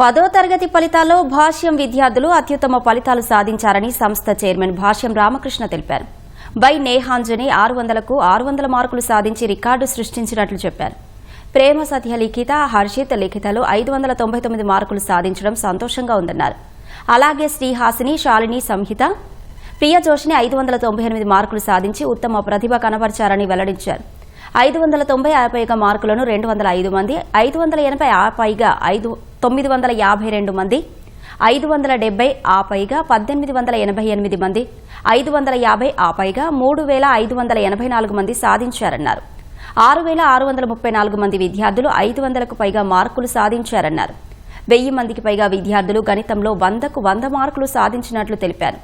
పదో తరగతి ఫలితాల్లో భాష్యం విద్యార్థులు అత్యుత్తమ ఫలితాలు సాధించారని సంస్థ చైర్మన్ భాష్యం రామకృష్ణ తెలిపారు. బై నేహాంజని ఆరు వందలకు ఆరు వందల మార్కులు సాధించి రికార్డు సృష్టించినట్లు చెప్పారు. ప్రేమ సత్య లిఖిత హర్షిత్ లిఖితలు ఐదు వందల తొంభై తొమ్మిది మార్కులు సాధించడం సంతోషంగా ఉందన్నారు. అలాగే శ్రీహాసిని శాలిని సంహిత ప్రియ జోషిని ఐదు వందల తొంభై ఎనిమిది మార్కులు సాధించి ఉత్తమ ప్రతిభ కనబరిచారని వెల్లడించారు. ఐదు వందల తొంభై ఆ పైగా మార్కులను రెండు వందల ఐదు మంది ఐదు వందల ఎనభై ఆ పైగా ఐదు తొమ్మిది వందల యాభై రెండు మంది ఐదు వందల డెబ్బై ఆ పైగా పద్దెనిమిది వందల ఎనభై ఎనిమిది మంది ఐదు వందల యాభై ఆ పైగా మూడు వేల ఐదు వందల ఎనభై నాలుగు మంది సాధించారన్నారు. ఆరు వేల ఆరు వందల ముప్పై నాలుగు మంది విద్యార్థులు ఐదు వందలకు పైగా మార్కులు సాధించారన్నారు. వెయ్యి మందికి పైగా విద్యార్థులు గణితంలో వందకు వంద మార్కులు సాధించినట్లు తెలిపారు.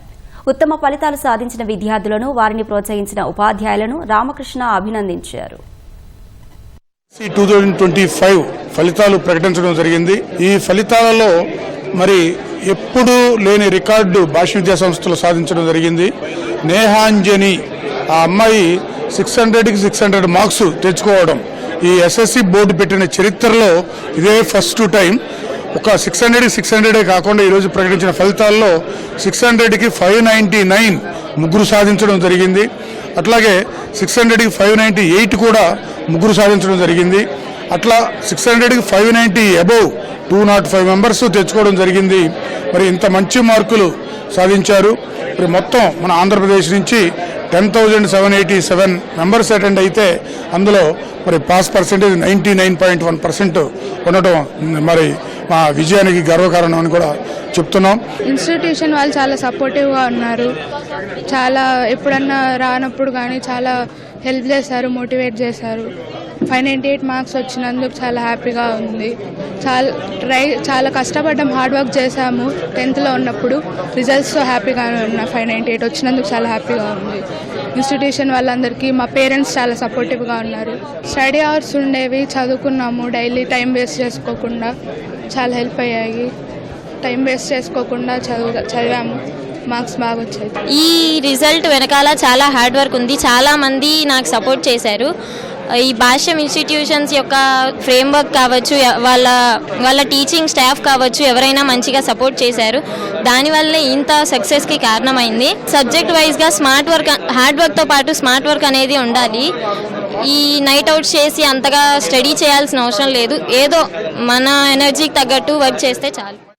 ఉత్తమ ఫలితాలు సాధించిన విద్యార్థులను వారిని ప్రోత్సహించిన ఉపాధ్యాయులను రామకృష్ణ అభినందించారు. ఫలితాలు ప్రకటించడం జరిగింది. ఈ ఫలితాలలో మరి ఎప్పుడూ లేని రికార్డు భాష విద్యా సంస్థలు సాధించడం జరిగింది. నేహాంజని ఆ అమ్మాయి సిక్స్ హండ్రెడ్కి సిక్స్ హండ్రెడ్ మార్క్స్ తెచ్చుకోవడం. ఈ ఎస్ఎస్సి బోర్డు పెట్టిన చరిత్రలో ఇదే ఫస్ట్ టైం. ఒక సిక్స్ హండ్రెడ్ సిక్స్ హండ్రెడే కాకుండా ఈరోజు ప్రకటించిన ఫలితాల్లో సిక్స్ హండ్రెడ్కి ఫైవ్ నైంటీ నైన్ ముగ్గురు సాధించడం జరిగింది. అట్లాగే సిక్స్ హండ్రెడ్కి ఫైవ్ నైంటీ ఎయిట్ కూడా ముగ్గురు సాధించడం జరిగింది. అట్లా సిక్స్ హండ్రెడ్కి five ninety above two naught five members తెచ్చుకోవడం జరిగింది. మరి ఇంత మంచి మార్కులు సాధించారు. మరి మొత్తం మన ఆంధ్రప్రదేశ్ నుంచి ten thousand seven eighty seven members attend అయితే అందులో మరి pass percentage ninety nine point one percent ఉండటం మరి మా విజయానికి గర్వకారణం అని కూడా చెప్తున్నాం. ఇన్స్టిట్యూషన్ వాళ్ళు చాలా సపోర్టివ్గా ఉన్నారు. చాలా ఎప్పుడన్నా రానప్పుడు కానీ చాలా హెల్ప్ చేశారు మోటివేట్ చేశారు. ఫైవ్ నైంటీ ఎయిట్ మార్క్స్ వచ్చినందుకు చాలా హ్యాపీగా ఉంది. చాలా ట్రై చాలా కష్టపడ్డాం హార్డ్ వర్క్ చేశాము టెన్త్లో ఉన్నప్పుడు. రిజల్ట్స్తో హ్యాపీగానే ఉన్నా. ఫైవ్ నైంటీ ఎయిట్ వచ్చినందుకు చాలా హ్యాపీగా ఉంది. ఇన్స్టిట్యూషన్ వాళ్ళందరికీ మా పేరెంట్స్ చాలా సపోర్టివ్గా ఉన్నారు. స్టడీ అవర్స్ ఉండేవి చదువుకున్నాము. డైలీ టైం వేస్ట్ చేసుకోకుండా చాలా హెల్ప్ అయ్యాయి. టైం వేస్ట్ చేసుకోకుండా చదువు చదివాము. మార్క్స్ బాగా వచ్చాయి. ఈ రిజల్ట్ వెనకాల చాలా హార్డ్ వర్క్ ఉంది. చాలామంది నాకు సపోర్ట్ చేశారు. ఈ భాష్యం ఇన్స్టిట్యూషన్స్ యొక్క ఫ్రేమ్వర్క్ కావచ్చు వాళ్ళ వాళ్ళ టీచింగ్ స్టాఫ్ కావచ్చు ఎవరైనా మంచిగా సపోర్ట్ చేశారు. దానివల్లే ఇంత సక్సెస్కి కారణమైంది. సబ్జెక్ట్ వైజ్గా స్మార్ట్ వర్క్ హార్డ్ వర్క్తో పాటు స్మార్ట్ వర్క్ అనేది ఉండాలి. ఈ నైట్ అవుట్ చేసి అంతగా స్టడీ చేయాల్సిన అవసరం లేదు. ఏదో మన ఎనర్జీకి తగ్గట్టు వర్క్ చేస్తే చాలు.